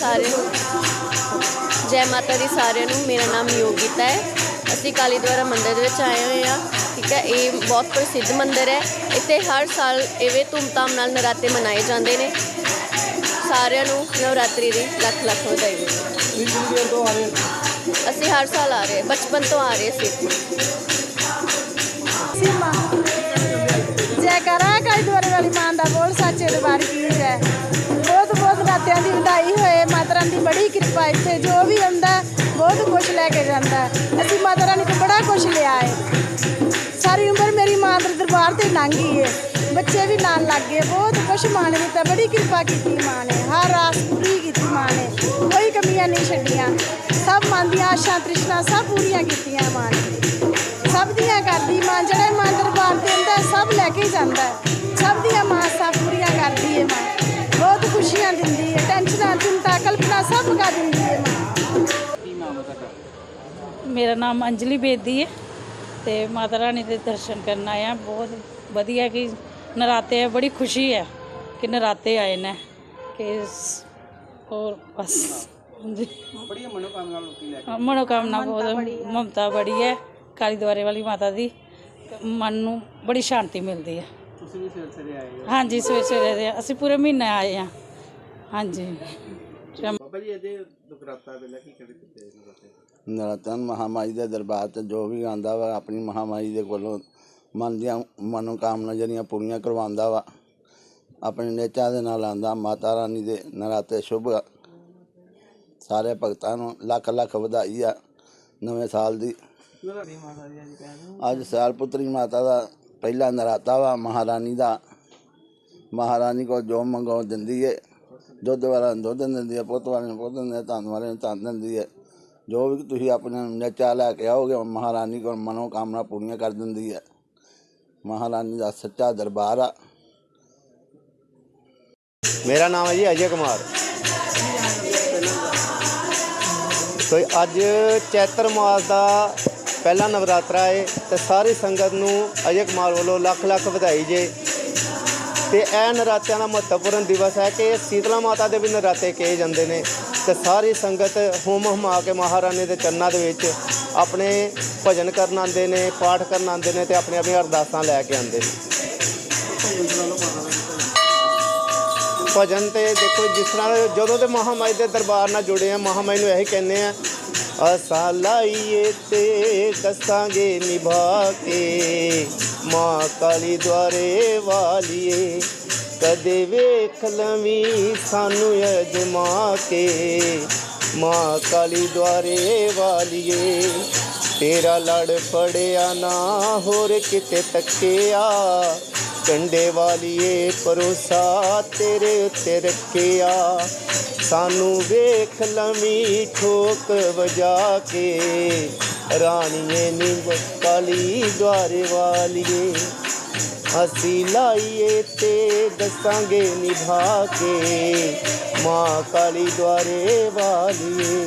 ਸਾਰਿਆਂ ਨੂੰ। ਜੈ ਮਾਤਾ ਦੀ ਸਾਰਿਆਂ ਨੂੰ। ਮੇਰਾ ਨਾਮ ਯੋਗਿਤਾ ਹੈ। ਅਸੀਂ ਕਾਲੀ ਦੁਆਰਾ ਮੰਦਿਰ ਦੇ ਵਿੱਚ ਆਏ ਹੋਏ ਹਾਂ। ਠੀਕ ਹੈ, ਇਹ ਬਹੁਤ ਪ੍ਰਸਿੱਧ ਮੰਦਿਰ ਹੈ। ਇੱਥੇ ਹਰ ਸਾਲ ਇਵੇਂ ਧੂਮਧਾਮ ਨਾਲ ਨਰਾਤੇ ਮਨਾਏ ਜਾਂਦੇ ਨੇ। ਸਾਰਿਆਂ ਨੂੰ ਨਵਰਾਤਰੀ ਦੀ ਲੱਖ ਲੱਖ ਵਧਾਈ। ਤੁਸੀਂ ਕਿੰਨੀ ਦੇਰ ਤੋਂ ਆ ਰਹੇ ਹੋ? ਅਸੀਂ ਹਰ ਸਾਲ ਆ ਰਹੇ ਬਚਪਨ ਤੋਂ ਆ ਰਹੇ ਸੀ ਇੱਥੇ। ਸੀਮਾ ਜੈ ਕਰਾ ਕਾਲੀ ਦੁਆਰੇ ਵਾਲੀ ਮਾਂ ਦਾ ਬੋਲ ਸੱਚੇ ਦਰਬਾਰ ਕੀ ਜੈ। ਬਹੁਤ ਬਹੁਤ ਰਾਤਿਆਂ ਦੀ ਵਧਾਈ ਹੋਏ ਮਾਤਾ ਰਾਣੀ ਦੀ ਬੜੀ ਕਿਰਪਾ ਇੱਥੇ, ਜੋ ਵੀ ਆਉਂਦਾ ਬਹੁਤ ਕੁਝ ਲੈ ਕੇ ਜਾਂਦਾ। ਅਸੀਂ ਮਾਤਾ ਰਾਣੀ ਤੋਂ ਬੜਾ ਕੁਝ ਲਿਆ ਹੈ ਸਾਰੀ ਉਮਰ ਮੇਰੀ ਮਾਂ ਦੇ ਦਰਬਾਰ ਤੇ ਲੰਘ ਹੈ ਬੱਚੇ ਵੀ ਨਾਲ ਲੱਗ ਗਏ ਬਹੁਤ ਕੁਝ ਮਾਂ ਨੇ ਦਿੱਤਾ ਬੜੀ ਕਿਰਪਾ ਕੀਤੀ ਮਾਂ ਨੇ ਹਰ ਆਸ ਪੂਰੀ ਕੀਤੀ ਮਾਂ ਨੇ ਕੋਈ ਕਮੀਆਂ ਨਹੀਂ ਛੱਡੀਆਂ ਸਭ ਮਨ ਦੀਆਂ ਆਸ਼ਾ ਤ੍ਰਿਸ਼ਨਾ ਸਭ ਪੂਰੀਆਂ ਕੀਤੀਆਂ ਮਾਂ ਨੇ ਸਭ ਦੀਆਂ ਕਰਦੀ ਮਾਂ ਜਿਹੜੇ ਮਾਂ ਦਰਬਾਰ ਤੇ ਹੁੰਦਾ ਹੈ, ਸਭ ਲੈ ਕੇ ਜਾਂਦਾ ਹੈ। ਸਭ ਦੀਆਂ ਮਾਂ ਸਭ ਪੂਰੀਆਂ ਕਰਦੀ ਹੈ ਮਾਂ ਬਹੁਤ ਖੁਸ਼ੀਆਂ ਦਿੰਦੀ ਹੈ ਟੈਨਸ਼ਨਾਂ ਚਿੰਤਾ ਕਲਪਨਾ ਸਭ ਕਾ ਦਿੰਦੀ ਹੈ ਮਾਂ ਕੀ ਨਾਮ ਹੈ ਤੁਹਾਡਾ ਮੇਰਾ ਨਾਮ ਅੰਜਲੀ ਬੇਦੀ ਹੈ ਤੇ ਮਾਤਾ ਰਾਣੀ ਦੇ ਦਰਸ਼ਨ ਕਰਨ ਆਏ ਆ ਬਹੁਤ ਵਧੀਆ ਕਿ ਨਰਾਤੇ ਹੈ ਬੜੀ ਖੁਸ਼ੀ ਹੈ ਕਿ ਨਰਾਤੇ ਆਏ ਨੇ ਕਿ ਹੋਰ ਬਸ ਹਾਂਜੀ। ਬੜੀਆਂ ਮਨੋਕਾਮਨਾ ਲੋਕੀ ਲੈ ਕੇ ਮਨੋਕਾਮਨਾ ਬਹੁਤ ਮਮਤਾ ਬੜੀ ਹੈ ਕਾਲੀ ਦੁਆਰੇ ਵਾਲੀ ਮਾਤਾ ਦੀ ਮਨ ਨੂੰ ਬੜੀ ਸ਼ਾਂਤੀ ਮਿਲਦੀ ਹੈ। ਤੁਸੀਂ ਵੀ ਸਵੇਰ ਸਵੇਰੇ ਆਏ ਹੋ। ਹਾਂਜੀ ਸਵੇਰੇ ਸਵੇਰੇ ਦੇ ਅਸੀਂ ਪੂਰੇ ਮਹੀਨੇ ਆਏ ਆ ਹਾਂਜੀ। ਬਾਬਾ ਜੀ ਇਹਦੇ ਦੁਕਰਾਤਾ ਵੇਲੇ ਕੀ ਕਹਿੰਦੇ ਕਿਤੇ ਨਰਾਤੇ? ਨਰਾਤਨ ਮਹਾਮਾਈ ਦੇ ਦਰਬਾਰ ਤੇ ਜੋ ਵੀ ਆਂਦਾ ਵਾ ਆਪਣੀ ਮਹਾਮਾਈ ਦੇ ਕੋਲੋਂ ਮਨ ਦੀਆਂ ਮਨੋਕਾਮਨਾ ਜਿਹੜੀਆਂ ਪੂਰੀਆਂ ਕਰਵਾਉਂਦਾ ਵਾ ਆਪਣੇ ਨੇਚਾ ਦੇ ਨਾਲ ਆਂਦਾ ਮਾਤਾ ਰਾਣੀ ਦੇ ਨਰਾਤੇ ਸ਼ੁਭ। ਸਾਰੇ ਭਗਤਾਂ ਨੂੰ ਲੱਖ ਲੱਖ ਵਧਾਈ ਆ ਨਵੇਂ ਸਾਲ ਦੀ। ਅੱਜ ਸਿਆਲ ਪੁੱਤਰੀ ਮਾਤਾ ਦਾ ਪਹਿਲਾ ਨਰਾਤਾ ਵਾ ਮਹਾਰਾਣੀ ਦਾ। ਮਹਾਰਾਣੀ ਕੋ ਜੋ ਮੰਗੋ ਦਿੰਦੀ ਏ ਦੁੱਧ ਵਾਲਾ ਦੁੱਧ ਦਿੰਦੀ ਹੈ ਪੁੱਤ ਵਾਲੇ ਨੂੰ ਪੁੱਤ ਦਿੰਦੀ ਹੈ ਧਨ ਵਾਲੇ ਨੂੰ ਧਨ ਦਿੰਦੀ ਹੈ ਜੋ ਵੀ ਤੁਸੀਂ ਆਪਣੇ ਨਚਾ ਲੈ ਕੇ ਆਓਗੇ ਮਹਾਰਾਣੀ ਕੋਲ ਮਨੋ ਕਾਮਨਾ ਪੂਰੀਆਂ ਕਰ ਦਿੰਦੀ ਹੈ ਮਹਾਰਾਣੀ ਦਾ ਸੱਚਾ ਦਰਬਾਰ ਆ। ਮੇਰਾ ਨਾਮ ਹੈ ਜੀ ਅਜੇ ਕੁਮਾਰ। ਕੋਈ ਅੱਜ ਚੈਤਰ ਮਾਸ ਦਾ ਪਹਿਲਾ ਨਵਰਾਤਰਾ ਹੈ ਤੇ ਸਾਰੀ ਸੰਗਤ ਨੂੰ ਅਜੇ ਕੁਮਾਰ ਵੱਲੋਂ ਲੱਖ ਲੱਖ ਵਧਾਈ ਜੇ। ਤੇ ਇਹ ਨਰਾਤਿਆਂ ਦਾ ਮਹੱਤਵਪੂਰਨ ਦਿਵਸ ਹੈ ਕਿ ਸੀਤਲਾ ਮਾਤਾ ਦੇ ਵੀ ਨਰਾਤੇ ਕਹੇ ਜਾਂਦੇ ਨੇ ਤੇ ਸਾਰੀ ਸੰਗਤ ਹੁਮ ਹੁਮਾ ਕੇ ਮਹਾਰਾਣੀ ਦੇ ਚਰਨਾਂ ਦੇ ਵਿੱਚ ਆਪਣੇ ਭਜਨ ਕਰਨ ਆਉਂਦੇ ਨੇ, ਪਾਠ ਕਰਨ ਆਉਂਦੇ ਨੇ ਤੇ ਆਪਣੀ ਆਪਣੀਆਂ ਅਰਦਾਸਾਂ ਲੈ ਕੇ ਆਉਂਦੇ ਨੇ। ਭਜਨ ਤੇ ਦੇਖੋ ਜਿਸ ਤਰ੍ਹਾਂ ਜਦੋਂ ਤੇ ਮਹਾਮਾਈ ਦੇ ਦਰਬਾਰ ਨਾਲ ਜੁੜੇ ਆ ਮਹਾਮਾਈ ਨੂੰ ਇਹੀ ਕਹਿੰਦੇ ਆ, ਅਸਾਂ ਲਾਈਏ ਤੇ ਦੱਸਾਂਗੇ ਨਿਭਾ ਕੇ ਮਾਂ ਕਾਲੀ ਦੁਆਰੇ ਵਾਲੀਏ, ਕਦੇ ਵੇਖ ਲਵੀ ਸਾਨੂੰ ਅਜਮਾ ਕੇ ਮਾਂ ਕਾਲੀ ਦੁਆਰੇ ਵਾਲੀਏ, ਤੇਰਾ ਲੜ ਪੜਿਆ ਨਾ ਹੋਰ ਕਿਤੇ ਤੱਕਿਆ ਕੰਡੇ ਵਾਲੀਏ ਪਰੋਸਾ ਤੇਰੇ ਉੱਤੇ ਰੱਖਿਆ। ਸਾਨੂੰ ਵੇਖ ਲਵੀਂ ਠੋਕ ਵਜਾ ਕੇ। ਰਾਣੀਏ ਨਿੰਬ ਕਾਲੀ ਦੁਆਰੇ ਵਾਲੀਏ, ਅਸੀਂ ਲਾਈਏ ਤੇ ਦੱਸਾਂਗੇ ਨਿਭਾ ਕੇ। ਮਾਂ ਕਾਲੀ ਦੁਆਰੇ ਵਾਲੀਏ।